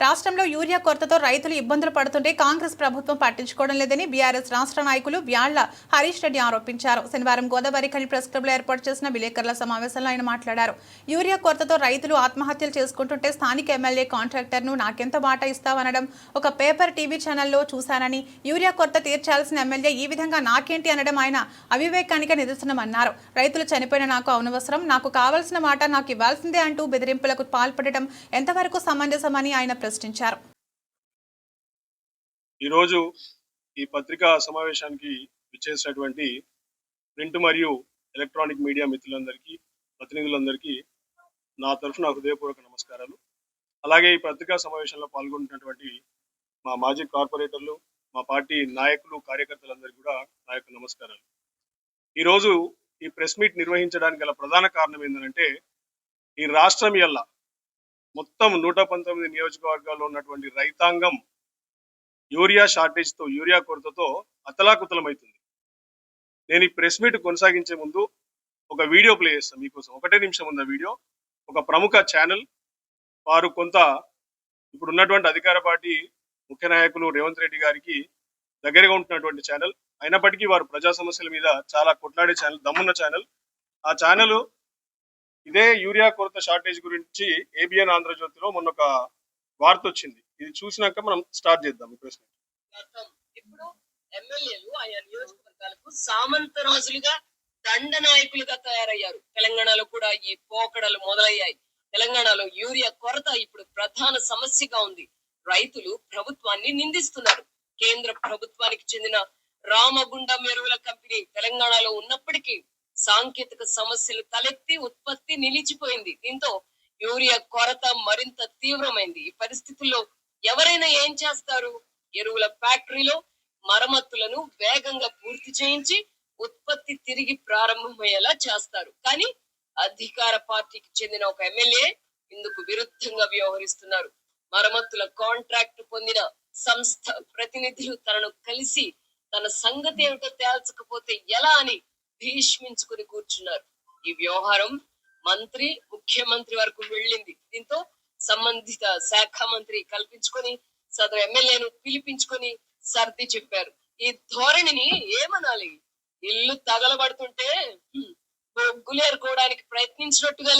రాష్ట్రంలో యూరియా కొరతతో రైతులు ఇబ్బందులు పడుతుంటే కాంగ్రెస్ ప్రభుత్వం పట్టించుకోవడం లేదని బీఆర్ఎస్ రాష్ట్ర నాయకులు వ్యాళ్ళ హరీష్ రెడ్డి ఆరోపించారు. శనివారం గోదావరి ఖని ప్రెస్ క్లబ్లో ఏర్పాటు చేసిన విలేకరుల సమావేశంలో ఆయన మాట్లాడారు. యూరియా కొరతతో రైతులు ఆత్మహత్యలు చేసుకుంటుంటే స్థానిక ఎమ్మెల్యే కాంట్రాక్టర్ను నాకెంత బాట ఇస్తావనడం ఒక పేపర్ టీవీ ఛానల్లో చూశానని యూరియా కొరత తీర్చాల్సిన ఎమ్మెల్యే ఈ విధంగా నాకేంటి అనడం ఆయన అవివేకానికి నిదర్శనమన్నారు. రైతులు చనిపోయిన నాకు అవనవసరం నాకు కావాల్సిన మాట నాకు ఇవ్వాల్సిందే అంటూ బెదిరింపులకు పాల్పడటం ఎంతవరకు సమంజసమని ఆయన ప్రశ్నించారు. ఈరోజు ఈ పత్రికా సమావేశానికి విచ్చేసినటువంటి ప్రింట్ మరియు ఎలక్ట్రానిక్ మీడియా మిత్రులందరికీ ప్రతినిధులందరికీ నా తరఫున హృదయపూర్వక నమస్కారాలు. అలాగే ఈ పత్రికా సమావేశంలో పాల్గొంటున్నటువంటి మా మాజీ కార్పొరేటర్లు మా పార్టీ నాయకులు కార్యకర్తలందరికీ కూడా నా యొక్క నమస్కారాలు. ఈరోజు ఈ ప్రెస్ మీట్ నిర్వహించడానికి గల ప్రధాన కారణం ఏంటంటే ఈ రాష్ట్రం ఎలా మొత్తం నూట పంతొమ్మిది నియోజకవర్గాల్లో ఉన్నటువంటి రైతాంగం యూరియా షార్టేజ్తో యూరియా కొరతతో అతలాకుతలమవుతుంది నేను ఈ ప్రెస్ మీట్ కొనసాగించే ముందు ఒక వీడియో ప్లే చేస్తాను మీకోసం. ఒకటే నిమిషం ఉన్న వీడియో ఒక ప్రముఖ ఛానల్ వారు కొంత ఇప్పుడు ఉన్నటువంటి అధికార పార్టీ ముఖ్య నాయకులు రేవంత్ రెడ్డి గారికి దగ్గరగా ఉంటున్నటువంటి ఛానల్. అయినప్పటికీ వారు ప్రజా సమస్యల మీద చాలా కొట్లాడే ఛానల్ దమ్మున్న ఛానల్. ఆ ఛానల్ ఇదే యూరియా కొరత షార్టేజ్ గురించి ఏబిఎన్ ఆంధ్రజ్యోతిలో మొన్న ఒక వార్త వచ్చింది. ఇది చూసినాక మనం స్టార్ట్ చేద్దాం ప్రశ్న ఇప్పుడు ఎమ్మెల్యేలు ఆయా నియోజకవర్గాలకు సామంత రాజులుగా దండ నాయకులుగా తయారయ్యారు. తెలంగాణలో కూడా ఈ పోకడలు మొదలయ్యాయి. తెలంగాణలో యూరియా కొరత ఇప్పుడు ప్రధాన సమస్యగా ఉంది. రైతులు ప్రభుత్వాన్ని నిందిస్తున్నారు. కేంద్ర ప్రభుత్వానికి చెందిన రామగుండం ఎరువుల కంపెనీ తెలంగాణలో ఉన్నప్పటికీ సాంకేతిక సమస్యలు తలెత్తి ఉత్పత్తి నిలిచిపోయింది. దీంతో యూరియా కొరత మరింత తీవ్రమైంది. ఈ పరిస్థితుల్లో ఎవరైనా ఏం చేస్తారు? ఎరువుల ఫ్యాక్టరీలో మరమ్మతులను వేగంగా పూర్తి చేయించి ఉత్పత్తి తిరిగి ప్రారంభమయ్యేలా చేస్తారు. కానీ అధికార పార్టీకి చెందిన ఒక ఎమ్మెల్యే ఇందుకు విరుద్ధంగా వ్యవహరిస్తున్నారు. మరమ్మతుల కాంట్రాక్ట్ పొందిన సంస్థ ప్రతినిధులు తనను కలిసి తన సంగతి ఏమిటో తేల్చకపోతే ఎలా అని భీష్మించుకుని కూర్చున్నారు. ఈ వ్యవహారం మంత్రి ముఖ్యమంత్రి వరకు వెళ్ళింది. దీంతో సంబంధిత శాఖ మంత్రి కల్పించుకొని సదరు ఎమ్మెల్యేను పిలిపించుకొని సర్ది చెప్పారు. ఈ ధోరణిని ఏమనాలి? ఇల్లు తగలబడుతుంటే బొగ్గులేరుకోవడానికి ప్రయత్నించినట్టుగా